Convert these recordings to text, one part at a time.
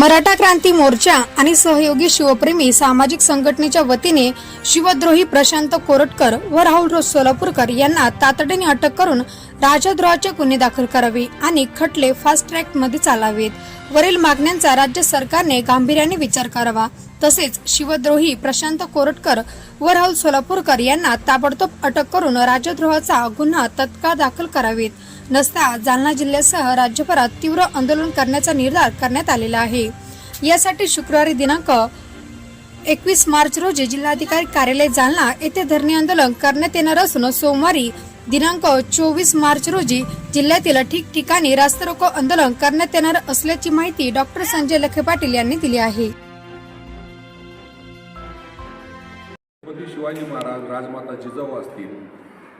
मराठा क्रांती मोर्चा आणि सहयोगी शिवप्रेमी सामाजिक संघटनेच्या वतीने शिवद्रोही प्रशांत कोरटकर व राहुल सोलापूरकर यांना तातडीने अटक करून राजद्रोहाचे गुन्हे दाखल करावे आणि खटले फास्ट ट्रॅकमध्ये चालावेत. वरील मागण्यांचा राज्य सरकारने गांभीर्याने विचार करावा. तसेच शिवद्रोही प्रशांत कोरटकर व राहुल सोलापूरकर यांना ताबडतोब अटक करून राजद्रोहाचा गुन्हा तत्काळ दाखल करावेत. नसता जालना जिल्ह्यासह राज्यभरात तीव्र आंदोलन करण्याचा निर्धार करण्यात आलेला आहे. यासाठी शुक्रवारी दिनांक एकवीस मार्च रोजी जिल्हाधिकारी कार्यालय जालना येथे धरणे आंदोलन करण्यात येणार असून सोमवारी दिनांक चोवीस मार्च रोजी जिल्ह्यातील ठिकठिकाणी रास्ता रोको आंदोलन करण्यात येणार असल्याची माहिती डॉक्टर संजय लखे पाटील यांनी दिली आहे. शिवाजी महाराज राजमाता जिजाऊ असतील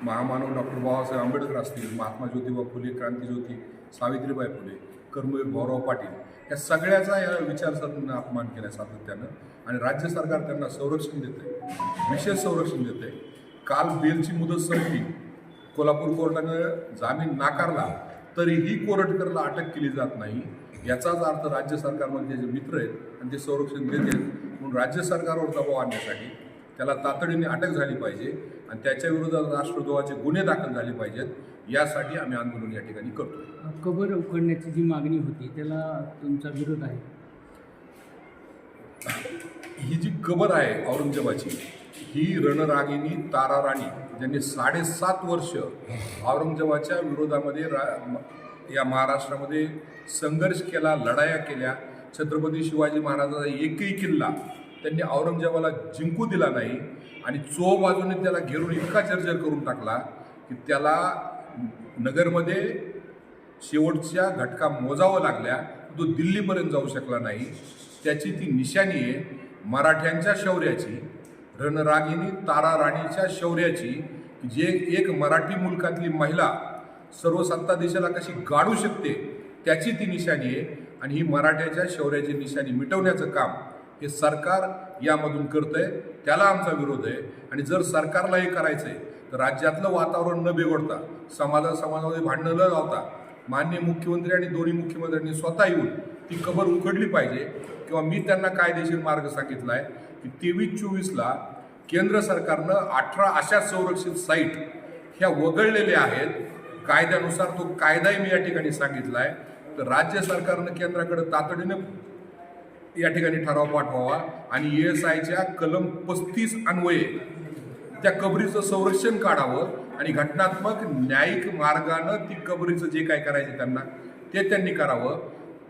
महामानव डॉक्टर बाबासाहेब आंबेडकर असतील महात्मा ज्योतिबा फुले क्रांतीज्योती सावित्रीबाई फुले कर्मवीर भाऊराव पाटील या सगळ्याचा या विचारसरणीनं अपमान केला सातत्यानं आणि राज्य सरकार त्यांना संरक्षण देते विशेष संरक्षण देते काल बेलची मुदत संपली. कोल्हापूर कोर्टानं जामीन नाकारला तरीही कोरटकरला अटक केली जात नाही. याचाच अर्थ राज्य सरकारमध्ये जे मित्र आहेत आणि ते संरक्षण देतील म्हणून राज्य सरकारवर दबाव आणण्यासाठी त्याला तातडीने अटक झाली पाहिजे आणि त्याच्या विरोधात राष्ट्रद्रोहाचे गुन्हे दाखल झाले पाहिजेत. यासाठी आम्ही आंदोलन या ठिकाणी करतो कबर उघडण्याची जी मागणी होती त्याला तुमचा विरोध आहे? ही जी कबर आहे औरंगजेबाची ही रणरागिनी तारा राणी ज्यांनी साडेसात वर्ष औरंगजेबाच्या विरोधामध्ये रा म- या महाराष्ट्रामध्ये संघर्ष केला लढाया केल्या. छत्रपती शिवाजी महाराजाचा एकही किल्ला त्यांनी औरंगजेबाला जिंकू दिला नाही आणि चो बाजूने त्याला घेरून इतका जर्जर करून टाकला की त्याला नगरमध्ये शेवटच्या घटका मोजावं लागल्या. तो दिल्लीपर्यंत जाऊ शकला नाही. त्याची ती निशाणी आहे मराठ्यांच्या शौर्याची. रणरागिनी तारा राणीच्या शौर्याची जे एक मराठी मुलकातली महिला सर्व सत्ता देशाला कशी गाडू शकते त्याची ती निशाणी आहे. आणि ही मराठ्याच्या शौर्याची निशाणी मिटवण्याचं काम हे सरकार यामधून करतंय. त्याला आमचा विरोध आहे. आणि जर सरकारला हे करायचं आहे तर राज्यातलं वातावरण न बिघडता समाजा समाजामध्ये भांडणं न लावता मान्य मुख्यमंत्री आणि दोन्ही मुख्यमंत्र्यांनी स्वतः येऊन ती कबर उघडली पाहिजे. किंवा मी त्यांना कायदेशीर मार्ग सांगितला आहे की तेवीस चोवीसला केंद्र सरकारनं अठरा अशा संरक्षित साईट ह्या वगळलेल्या आहेत. कायद्यानुसार तो कायदाही मी या ठिकाणी सांगितला आहे तर राज्य सरकारनं केंद्राकडे तातडीनं या ठिकाणी ठराव पाठवावा आणि ए एस आयच्या कलम पस्तीस अन्वये त्या कबरीचं संरक्षण काढावं आणि घटनात्मक न्यायिक मार्गानं ती कबरीचं जे काय करायचं त्यांना ते त्यांनी करावं.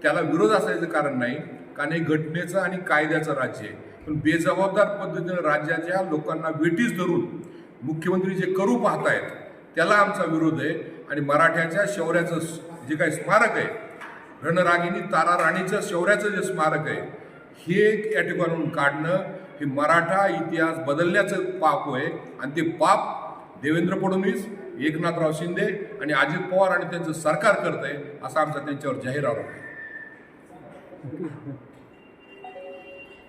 त्याला विरोध असायचं कारण नाही. कारण हे घटनेचं आणि कायद्याचं राज्य आहे. पण बेजबाबदार पद्धतीनं राज्याच्या लोकांना वेटीस धरून मुख्यमंत्री जे करू पाहतायत त्याला आमचा विरोध आहे. आणि मराठ्याच्या शौर्याचं जे काही स्मारक आहे रणरागिनी तारा राणीचं शौर्याचं जे स्मारक आहे हे या ठिकाणून काढणं हे मराठा इतिहास बदलण्याचं पाप आहे आणि ते पाप देवेंद्र फडणवीस एकनाथराव शिंदे आणि अजित पवार आणि त्यांचं सरकार करत आहे असा आमचा त्यांच्यावर जाहीर आरोप आहे.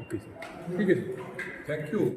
ओके सर ठीक आहे थँक्यू